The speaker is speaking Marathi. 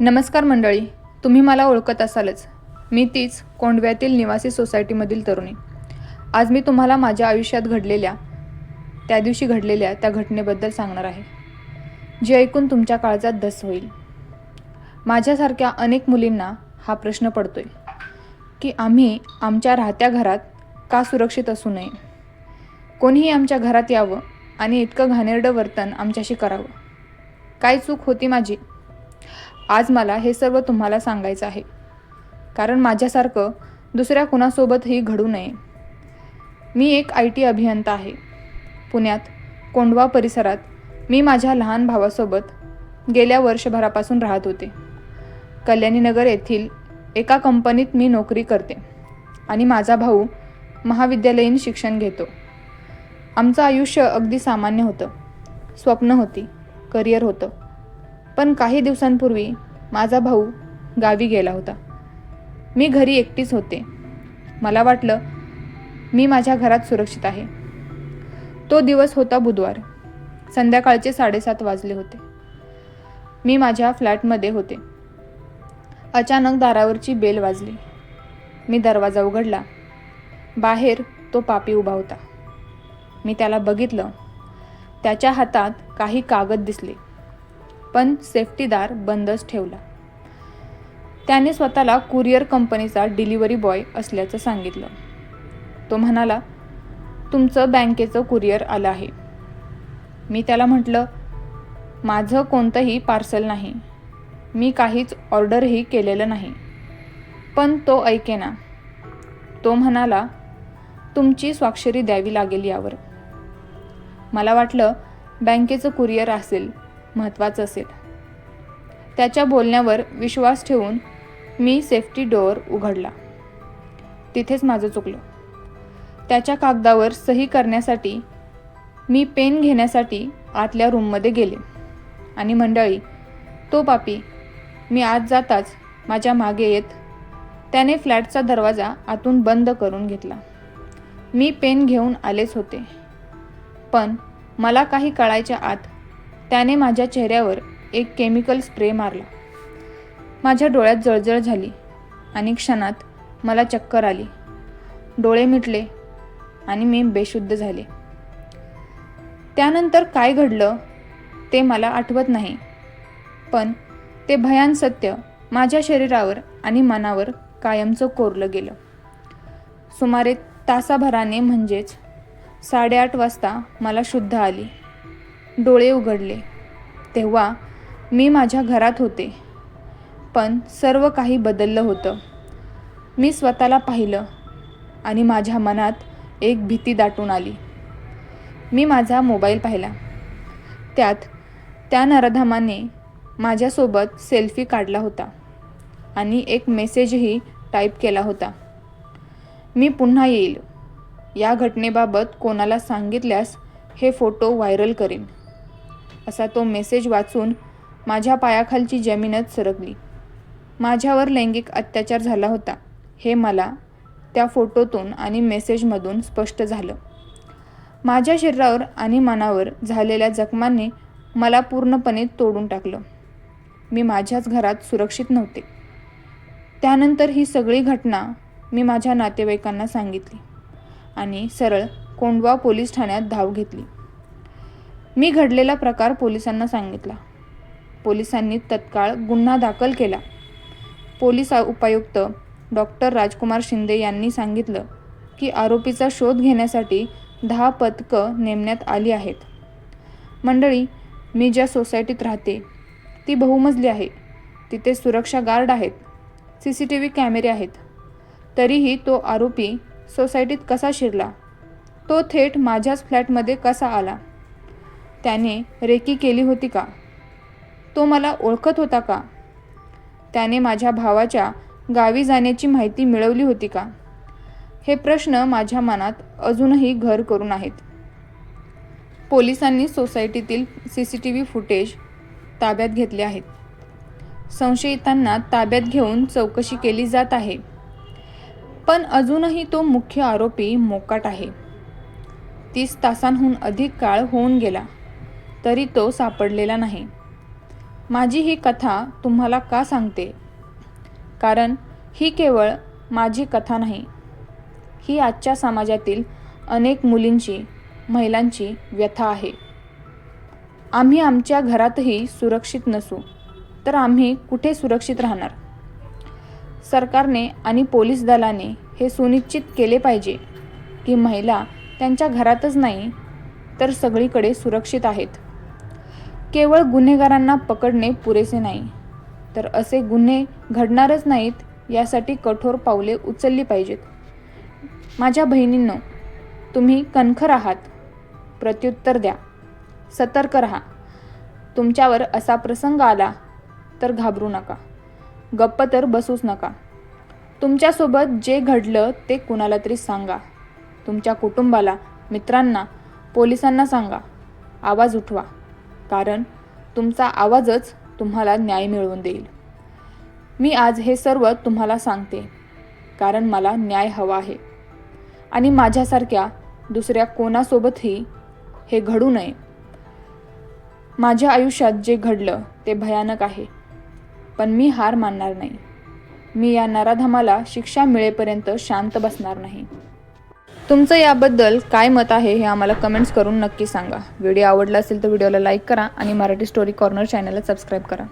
नमस्कार मंडळी तुम्ही मला ओळखत असालच. मी तीच कोंडव्यातील निवासी सोसायटीमधील तरुणी. आज मी तुम्हाला माझ्या आयुष्यात घडलेल्या त्या दिवशी घडलेल्या त्या घटनेबद्दल सांगणार आहे. जे ऐकून तुमच्या काळजात धस होईल. माझ्यासारख्या अनेक मुलींना हा प्रश्न पडतोय की आम्ही आमच्या राहत्या घरात का सुरक्षित असू नये? कोणीही आमच्या घरात यावं आणि इतकं घाणेरडं वर्तन आमच्याशी करावं? काय चूक होती माझी? आज मला हे सर्व तुम्हाला सांगायचं आहे. कारण माझ्यासारखं दुसऱ्या कुणासोबतही घडू नये. मी एक आय टी अभियंता आहे. पुण्यात कोंडवा परिसरात मी माझ्या लहान भावासोबत गेल्या वर्षभरापासून राहत होते. कल्याणीनगर येथील एका कंपनीत मी नोकरी करते आणि माझा भाऊ महाविद्यालयीन शिक्षण घेतो. आमचं आयुष्य अगदी सामान्य होतं. स्वप्न होती. करिअर होतं. पण काही दिवसांपूर्वी माझा भाऊ गावी गेला होता. मी घरी एकटीच होते. मला वाटलं मी माझ्या घरात सुरक्षित आहे. तो दिवस होता बुधवार. संध्याकाळचे साडेसात वाजले होते. मी माझ्या फ्लॅटमध्ये होते. अचानक दारावरची बेल वाजली. मी दरवाजा उघडला. बाहेर तो पापी उभा होता. मी त्याला बघितलं. त्याच्या हातात काही कागद दिसले. पण सेफ्टीदार बंदच ठेवला. त्याने स्वतःला कुरिअर कंपनीचा डिलिव्हरी बॉय असल्याचं सांगितलं. तो म्हणाला तुमचं बँकेचं कुरिअर आलं आहे. मी त्याला म्हटलं माझं कोणतंही पार्सल नाही. मी काहीच ऑर्डरही केलेलं नाही. पण तो ऐकेना तो म्हणाला तुमची स्वाक्षरी द्यावी लागेल यावर. मला वाटलं बँकेचं कुरिअर असेल महत्त्वाचं असेल. त्याच्या बोलण्यावर विश्वास ठेवून मी सेफ्टी डोअर उघडला. तिथेच माझं चुकलं. त्याच्या कागदावर सही करण्यासाठी मी पेन घेण्यासाठी आतल्या रूममध्ये गेले. आणि मंडळी तो पापी मी आत जाताच माझ्या मागे येत त्याने फ्लॅटचा दरवाजा आतून बंद करून घेतला. मी पेन घेऊन आलेच होते. पण मला काही कळायच्या आत त्याने माझ्या चेहऱ्यावर एक केमिकल स्प्रे मारला. माझ्या डोळ्यात जळजळ झाली आणि क्षणात मला चक्कर आली. डोळे मिटले आणि मी बेशुद्ध झाले. त्यानंतर काय घडलं ते मला आठवत नाही पण ते भयान सत्य माझ्या शरीरावर आणि मनावर कायमचं कोरलं गेलं. सुमारे तासाभराने म्हणजेच साडेआठ वाजता मला शुद्ध आली. डोळे उघडले. तेव्हा मी माझ्या घरात होते. पण सर्व काही बदललं होतं. मी स्वतःला पाहिलं आणि माझ्या मनात एक भीती दाटून आली. मी माझा मोबाईल पाहिला. त्यात त्या नरधामाने माझ्यासोबत सेल्फी काढला होता आणि एक मेसेजही टाईप केला होता. मी पुन्हा येईल. या घटनेबाबत कोणाला सांगितल्यास हे फोटो व्हायरल करेन. असा तो मेसेज वाचून माझ्या पायाखालची जमीनच सरकली. माझ्यावर लैंगिक अत्याचार झाला होता हे मला त्या फोटोतून आणि मेसेजमधून स्पष्ट झालं. माझ्या शरीरावर आणि मनावर झालेल्या जखमांनी मला पूर्णपणे तोडून टाकलं. मी माझ्याच घरात सुरक्षित नव्हते. त्यानंतर ही सगळी घटना मी माझ्या नातेवाईकांना सांगितली आणि सरळ कोंडवा पोलीस ठाण्यात धाव घेतली. मी घडलेला प्रकार पोलिसांना सांगितला. पोलिसांनी तत्काळ गुन्हा दाखल केला. पोलीस उपायुक्त डॉक्टर राजकुमार शिंदे यांनी सांगितलं की आरोपीचा शोध घेण्यासाठी दहा पथकं नेमण्यात आली आहेत. मंडळी मी ज्या सोसायटीत राहते ती बहुमजली आहे. तिथे सुरक्षा गार्ड आहेत. सी सी टी व्ही कॅमेरे आहेत. तरीही तो आरोपी सोसायटीत कसा शिरला? तो थेट माझ्याच फ्लॅटमध्ये कसा आला? त्याने रेकी केली होती का? तो मला ओळखत होता का? त्याने माझ्या भावाच्या गावी जाण्याची माहिती मिळवली होती का? हे प्रश्न माझ्या मनात अजूनही घर करून आहेत. पोलिसांनी सोसायटीतील C C T V footage ताब्यात घेतले आहेत. संशयितांना ताब्यात घेऊन चौकशी केली जात आहे. पण अजूनही तो मुख्य आरोपी मोकाट आहे. तीस तासांहून अधिक काळ होऊन गेला. तरी तो सापडलेला नाही. माझी ही कथा तुम्हाला का सांगते? कारण ही केवळ माझी कथा नाही. ही आजच्या समाजातील अनेक मुलींची महिलांची व्यथा आहे. आम्ही आमच्या घरातही सुरक्षित नसू तर आम्ही कुठे सुरक्षित राहणार? सरकारने आणि पोलीस दलाने हे सुनिश्चित केले पाहिजे की महिला त्यांच्या घरातच नाही तर सगळीकडे सुरक्षित आहेत. केवळ गुन्हेगारांना पकडणे पुरेसे नाही. तर असे गुन्हे घडणारच नाहीत यासाठी कठोर पावले उचलली पाहिजेत. माझ्या बहिणींनो तुम्ही कणखर आहात. प्रत्युत्तर द्या. सतर्क राहा. तुमच्यावर असा प्रसंग आला तर घाबरू नका. गप्प तर बसूच नका. तुमच्यासोबत जे घडलं ते कुणाला तरी सांगा. तुमच्या कुटुंबाला मित्रांना पोलिसांना सांगा. आवाज उठवा. कारण तुमचा आवाजच तुम्हाला न्याय मिळवून देईल. मी आज हे सर्व तुम्हाला सांगते कारण मला न्याय हवा आहे. आणि माझ्यासारख्या दुसऱ्या कोणासोबतही हे घडू नये. माझ्या आयुष्यात जे घडलं ते भयानक आहे पण मी हार मानणार नाही. मी या नराधमाला शिक्षा मिळेपर्यंत शांत बसणार नाही. तुमचं याबद्दल काय मत आहे हे आम्हाला कमेंट्स करून नक्की सांगा. व्हिडिओ आवडला असेल तर व्हिडिओला लाईक करा आणि मराठी स्टोरी कॉर्नर चॅनलला सबस्क्राईब करा.